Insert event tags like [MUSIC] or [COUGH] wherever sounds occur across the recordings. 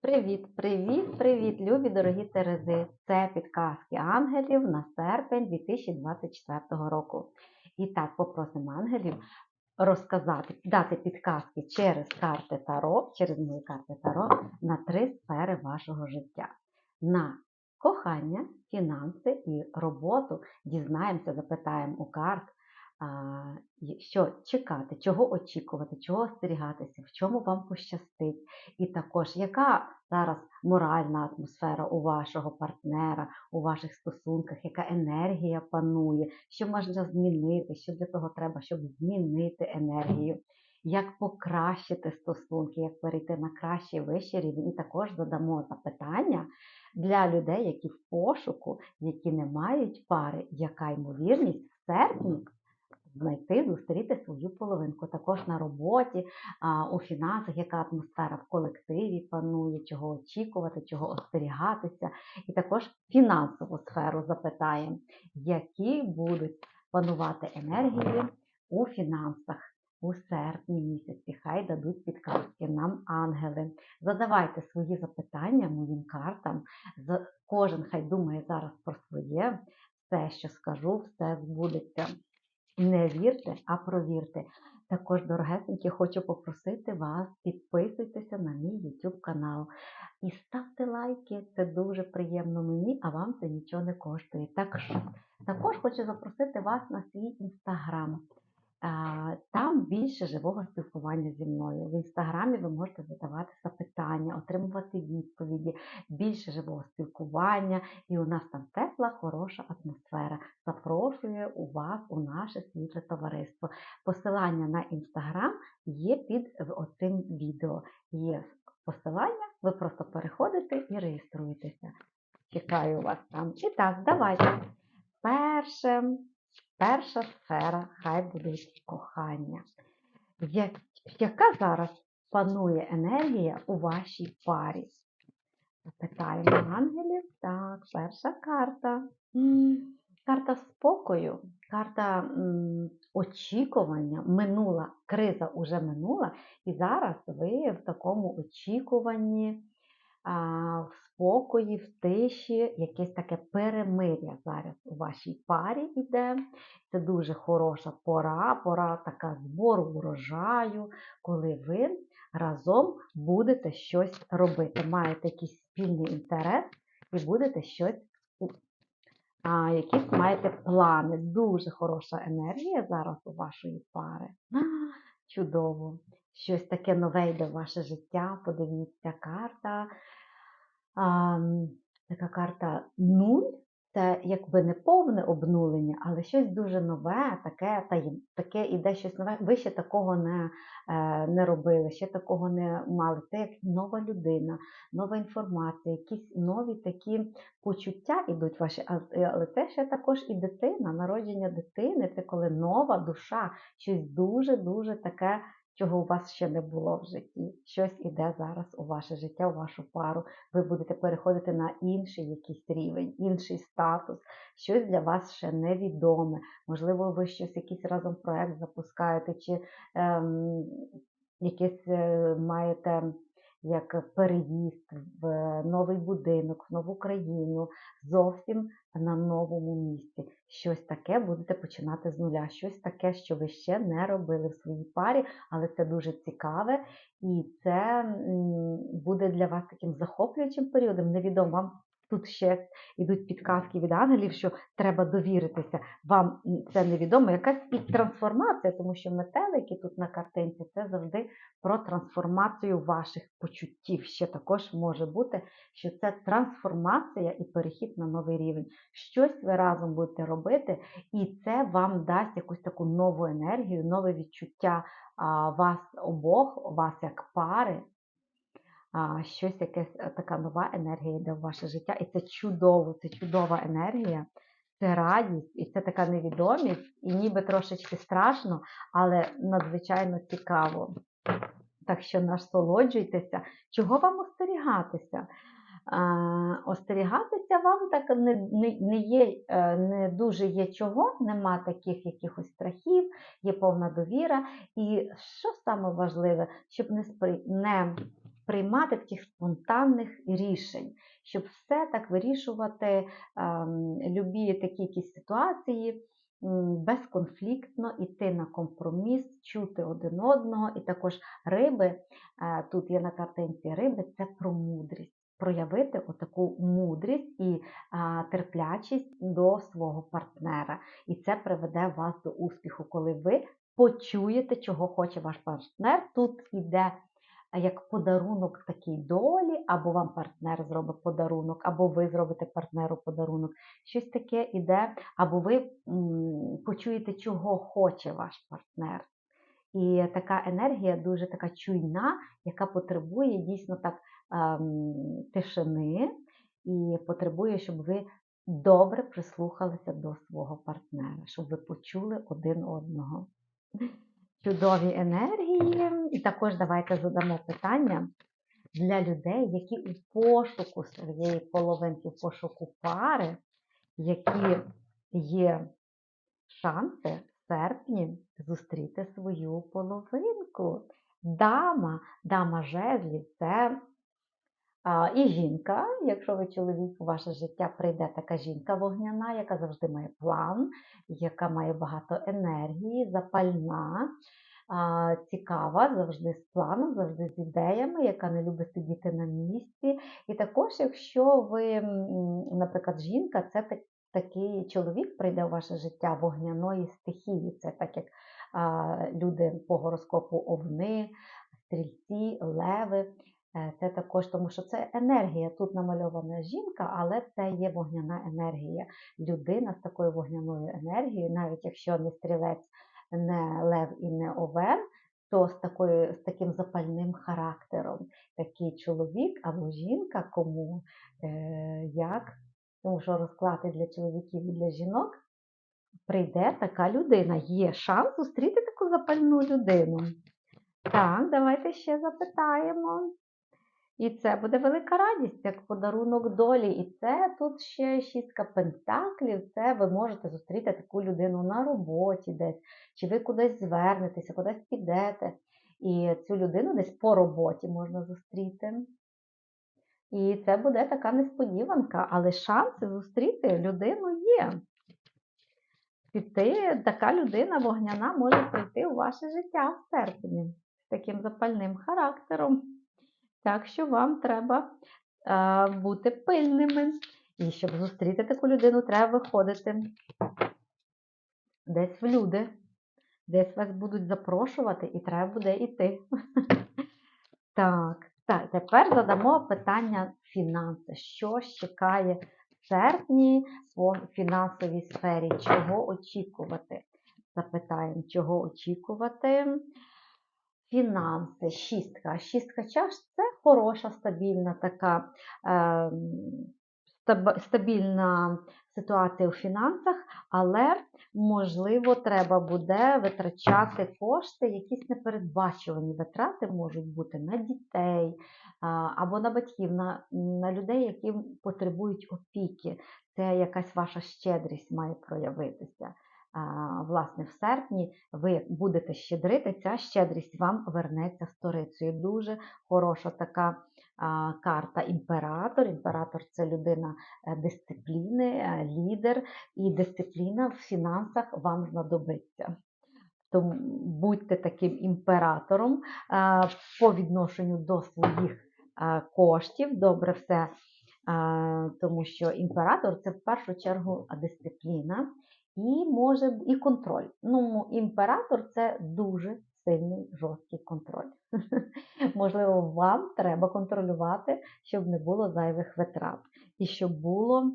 Привіт, привіт, привіт, любі дорогі Терези! Це підказки ангелів на серпень 2024 року. І так, попросимо ангелів розказати, дати підказки через карти Таро, через мої карти Таро на три сфери вашого життя. На кохання, фінанси і роботу дізнаємося, запитаємо у карт, що чекати, чого очікувати, чого остерігатися, в чому вам пощастить. І також, яка зараз моральна атмосфера у вашого партнера, у ваших стосунках, яка енергія панує, що можна змінити, що для того треба, щоб змінити енергію. Як покращити стосунки, як перейти на кращий вищий рівень, і також задамо запитання для людей, які в пошуку, які не мають пари, яка ймовірність в серпні знайти, зустріти свою половинку. Також на роботі, у фінансах, яка атмосфера в колективі панує, чого очікувати, чого остерігатися. І також фінансову сферу запитаємо, які будуть панувати енергії у фінансах. У серпні місяці хай дадуть підказки нам ангели. Задавайте свої запитання моїм картам. Кожен хай думає зараз про своє. Все, що скажу, все збудеться. Не вірте, а провірте. Також, дорогесенькі, хочу попросити вас, підписуйтеся на мій YouTube канал і ставте лайки. Це дуже приємно мені, а вам це нічого не коштує. Так що, також хочу запросити вас на свій інстаграм. Там більше живого спілкування зі мною. В інстаграмі ви можете задавати запитання, отримувати відповіді, більше живого спілкування, і у нас там тепла, хороша атмосфера. Запрошую у вас у наше світле товариство. Посилання на інстаграм є під оцим відео. Є посилання, ви просто переходите і реєструєтеся. Чекаю вас там. І так, давайте. Перше, перша сфера хай буде кохання. Яка зараз панує енергія у вашій парі? Запитаємо ангелів. Так, перша карта. Карта спокою, карта очікування. Минула, криза вже минула, і зараз ви в такому очікуванні, в спокої, в тиші, якесь таке перемир'я зараз у вашій парі йде. Це дуже хороша пора, пора така збору урожаю, коли ви разом будете щось робити. Маєте якийсь спільний інтерес і будете щось, якісь маєте плани. Дуже хороша енергія зараз у вашої пари. [GASPS] Чудово! Щось таке нове йде в ваше життя. Подивіться, карта. А, така карта нуль. Це якби не повне обнулення, але щось дуже нове, таке таєм, таке іде щось нове. Ви ще такого не, е, не робили, ще такого не мали. Це як нова людина, нова інформація, якісь нові такі почуття ідуть ваші. Але це ще також і дитина, народження дитини. Це коли нова душа, щось дуже-дуже таке, чого у вас ще не було в житті. Щось іде зараз у ваше життя, у вашу пару. Ви будете переходити на інший якийсь рівень, інший статус, щось для вас ще невідоме. Можливо, ви щось, якийсь разом проект запускаєте, чи ем, якесь е, маєте як переїзд в новий будинок, в нову країну, зовсім на новому місці. Щось таке будете починати з нуля, щось таке, що ви ще не робили в своїй парі, але це дуже цікаве, і це буде для вас таким захоплюючим періодом. Невідомо вам. Тут ще йдуть підказки від ангелів, що треба довіритися. Вам це невідомо, якась і трансформація, тому що метелики тут на картинці це завжди про трансформацію ваших почуттів. Ще також може бути, що це трансформація і перехід на новий рівень. Щось ви разом будете робити, і це вам дасть якусь таку нову енергію, нове відчуття вас обох, вас як пари. Щось якась е, така нова енергія йде в ваше життя. І це чудово, це чудова енергія, це радість, і це така невідомість, і ніби трошечки страшно, але надзвичайно цікаво. Так що насолоджуйтеся, чого вам остерігатися? Остерігатися вам так не, не, не є, е, не дуже є чого, нема таких якихось страхів, є повна довіра. І що саме важливе, щоб не, спри... не приймати таких спонтанних рішень, щоб все так вирішувати ем, любі такі якісь ситуації безконфліктно йти на компроміс, чути один одного. І також риби, е, тут є на картинці риби, це про мудрість. Проявити отаку мудрість і терплячість до свого партнера. І це приведе вас до успіху, коли ви почуєте, чого хоче ваш партнер. Тут іде а, як подарунок такій долі, або вам партнер зробить подарунок, або ви зробите партнеру подарунок. Щось таке іде, або ви почуєте, чого хоче ваш партнер. І така енергія дуже така чуйна, яка потребує дійсно так ем, тишини і потребує, щоб ви добре прислухалися до свого партнера, щоб ви почули один одного. Чудові енергії. І також давайте задамо питання для людей, які у пошуку своєї половинки, в пошуку пари, які є шанси в серпні зустріти свою половинку. Дама, дама жезлів це а, і жінка. Якщо ви чоловік, у ваше життя прийде така жінка вогняна, яка завжди має план, яка має багато енергії, запальна. а, Цікава, завжди з планом, завжди з ідеями, яка не любить сидіти на місці. І також, якщо ви, наприклад, жінка, це так, такий чоловік прийде у ваше життя вогняної стихії. Це так як а, люди по гороскопу овни, стрільці, леви. Е, Це також тому, що це енергія. Тут намальована жінка, але це є вогняна енергія. Людина з такою вогняною енергією, навіть якщо не стрілець, не лев і не овен, то з, такою, з таким запальним характером. Такий чоловік або жінка, кому е, як, тому що розклади для чоловіків і для жінок, прийде така людина. Є шанс зустріти таку запальну людину. Так, давайте ще запитаємо. І це буде велика радість, як подарунок долі. І це тут ще шістка пентаклів. Це ви можете зустріти таку людину на роботі десь, чи ви кудись звернетеся, кудись підете. І цю людину десь по роботі можна зустріти. І це буде така несподіванка, але шанси зустріти людину є. Піти, така людина вогняна може прийти у ваше життя в серпні з таким запальним характером. Так що вам треба е, бути пильними. І щоб зустріти таку людину, треба виходити десь в люди, десь вас будуть запрошувати, і треба буде йти. [LAUGHS] Так, так, тепер задамо питання фінанси. Що чекає в серпні по фінансовій сфері? Чого очікувати? Запитаємо, чого очікувати. Фінанси, шістка. Шістка чаш це хороша, стабільна така е, стаб- стабільна ситуація у фінансах, але, можливо, треба буде витрачати кошти, якісь непередбачувані витрати можуть бути на дітей а, або на батьків, на, на людей, які потребують опіки. Це якась ваша щедрість має проявитися. Власне, в серпні ви будете щедрити, ця щедрість вам вернеться сторицею. Дуже хороша така карта імператор. Імператор це людина е, дисципліни, е, лідер, і дисципліна в фінансах вам знадобиться. Тому будьте таким імператором по відношенню до своїх коштів. Добре все, тому що імператор це в першу чергу дисципліна і може і контроль. Ну, імператор це дуже сильний жорсткий контроль. [LAUGHS] Можливо, вам треба контролювати, щоб не було зайвих витрат, і щоб було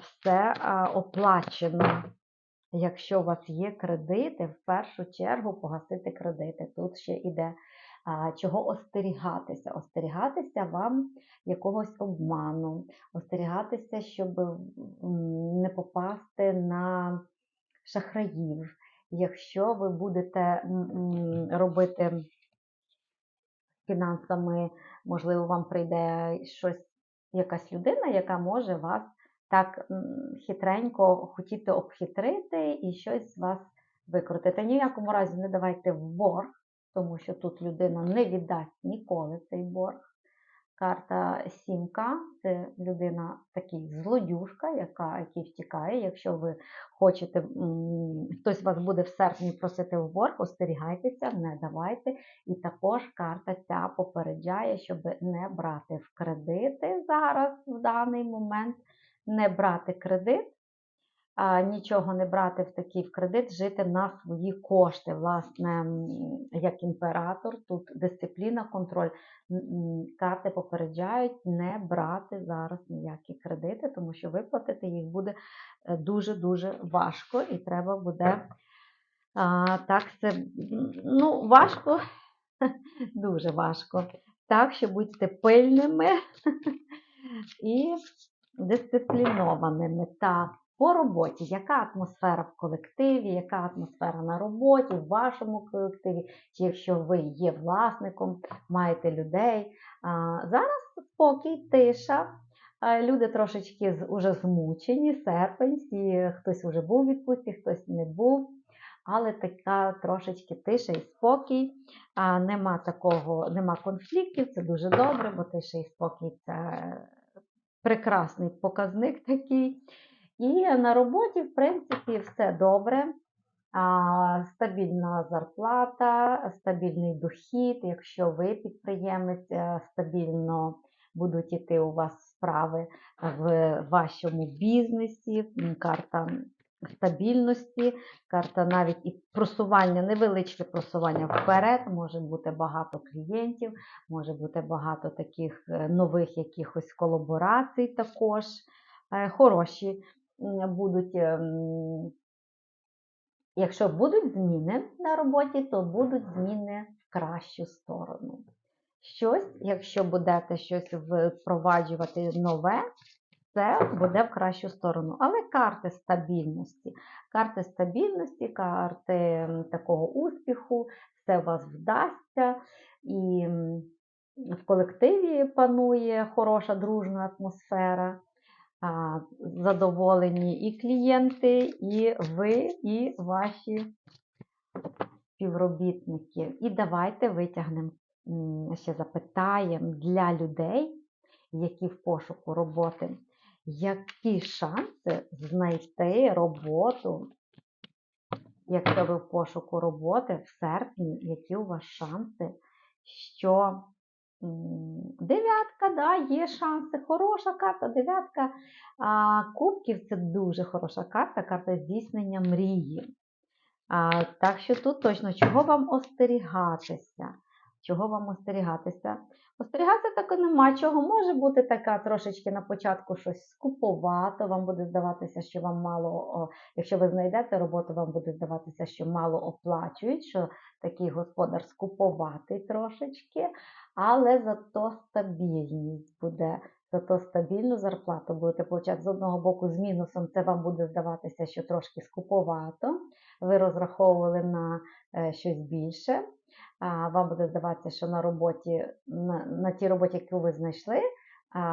все оплачено. Якщо у вас є кредити, в першу чергу погасити кредити. Тут ще йде чого остерігатися. Остерігатися вам якогось обману, остерігатися, щоб не попасти на шахраїв. Якщо ви будете робити фінансами, можливо, вам прийде щось, якась людина, яка може вас так хитренько хотіти обхитрити і щось з вас викрутити. Ні в якому разі не давайте в борг, тому що тут людина не віддасть ніколи цей борг. Карта сімка це людина такий злодюжка, яка який втікає. Якщо ви хочете, хтось вас буде в серпні просити в борг, остерігайтеся, не давайте. І також карта ця попереджає, щоб не брати в кредити зараз в даний момент, не брати кредит нічого не брати в такий в кредит, жити на свої кошти. Власне, як імператор, тут дисципліна, контроль. Карти попереджають не брати зараз ніякі кредити, тому що виплатити їх буде дуже-дуже важко, і треба буде а, так це ну, важко, [LAUGHS] дуже важко. Так що будьте пильними [LAUGHS] і дисциплінованими. Так, по роботі, яка атмосфера в колективі, яка атмосфера на роботі, в вашому колективі, чи якщо ви є власником, маєте людей. Зараз спокій, тиша. Люди трошечки уже змучені, серпень, всі, хтось вже був у відпустці, хтось не був. Але така трошечки тиша і спокій. А, Нема такого, нема конфліктів, це дуже добре, бо тиша і спокій це прекрасний показник такий. І на роботі, в принципі, все добре. Стабільна зарплата, стабільний дохід. Якщо ви підприємець, е, стабільно будуть іти у вас справи в вашому бізнесі. Карта стабільності, карта навіть і просування, невеличке просування вперед, може бути багато клієнтів, може бути багато таких е, нових якихось колаборацій також. Е, Хороші будуть, ем, якщо будуть зміни на роботі, то будуть зміни в кращу сторону. Щось, якщо будете щось впроваджувати нове, це буде в кращу сторону. Але карти стабільності, карти стабільності, карти такого успіху, все вас вдасться. І в колективі панує хороша дружна атмосфера. Задоволені і клієнти, і ви, і ваші співробітники. І давайте витягнемо ще запитаємо для людей, які в пошуку роботи, які шанси знайти роботу, якщо ви в пошуку роботи в серпні, які у вас шанси, що дев'ятка, да, є шанси, хороша карта, дев'ятка а, кубків це дуже хороша карта, карта здійснення мрії. А, так що тут точно чого вам остерігатися? Чого вам остерігатися? Остерігатися так нема чого. Може бути така трошечки на початку щось скуповато, вам буде здаватися, що вам мало, якщо ви знайдете роботу, вам буде здаватися, що мало оплачують, що такий господар скуповатий трошечки, але зато стабільність буде. Зато стабільну зарплату будете получати з одного боку з мінусом, це вам буде здаватися, що трошки скуповато. Ви розраховували на е, щось більше. Вам буде здаватися, що на роботі, на, на тій роботі, яку ви знайшли,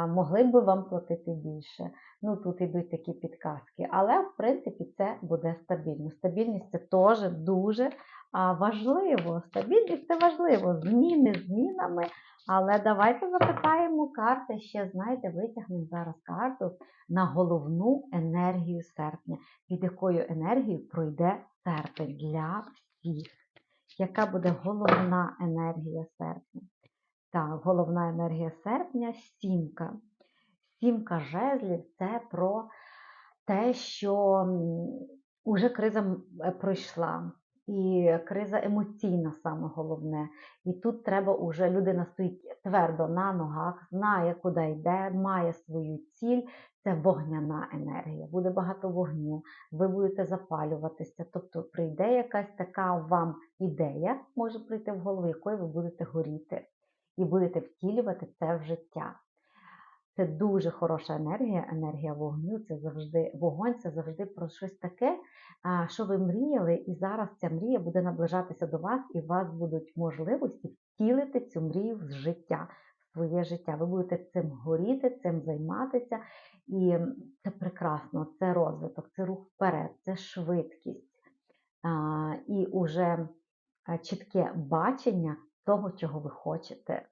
могли б вам платити більше. Ну тут йдуть такі підказки. Але в принципі це буде стабільно. Стабільність це теж дуже важливо. Стабільність це важливо. Зміни змінами. Але давайте запитаємо карти ще, знаєте, витягнемо зараз карту на головну енергію серпня, під якою енергією пройде серпень для всіх. Яка буде головна енергія серпня? Так, головна енергія серпня сімка. Сімка жезлів це про те, що уже криза пройшла. І криза емоційна саме головне. І тут треба уже людина стоїть твердо на ногах, знає, куди йде, має свою ціль. Це вогняна енергія. Буде багато вогню, ви будете запалюватися. Тобто прийде якась така вам ідея, може прийти в голову, якою ви будете горіти, і будете втілювати це в життя. Це дуже хороша енергія, енергія вогню. Це завжди вогонь, це завжди про щось таке, що ви мріяли, і зараз ця мрія буде наближатися до вас, і у вас будуть можливості втілити цю мрію в життя, в своє життя. Ви будете цим горіти, цим займатися, і це прекрасно, це розвиток, це рух вперед, це швидкість і уже чітке бачення того, чого ви хочете.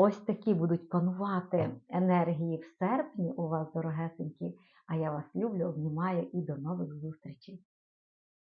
Ось такі будуть панувати енергії в серпні у вас, дорогесенькі. А я вас люблю, обнімаю і до нових зустрічей.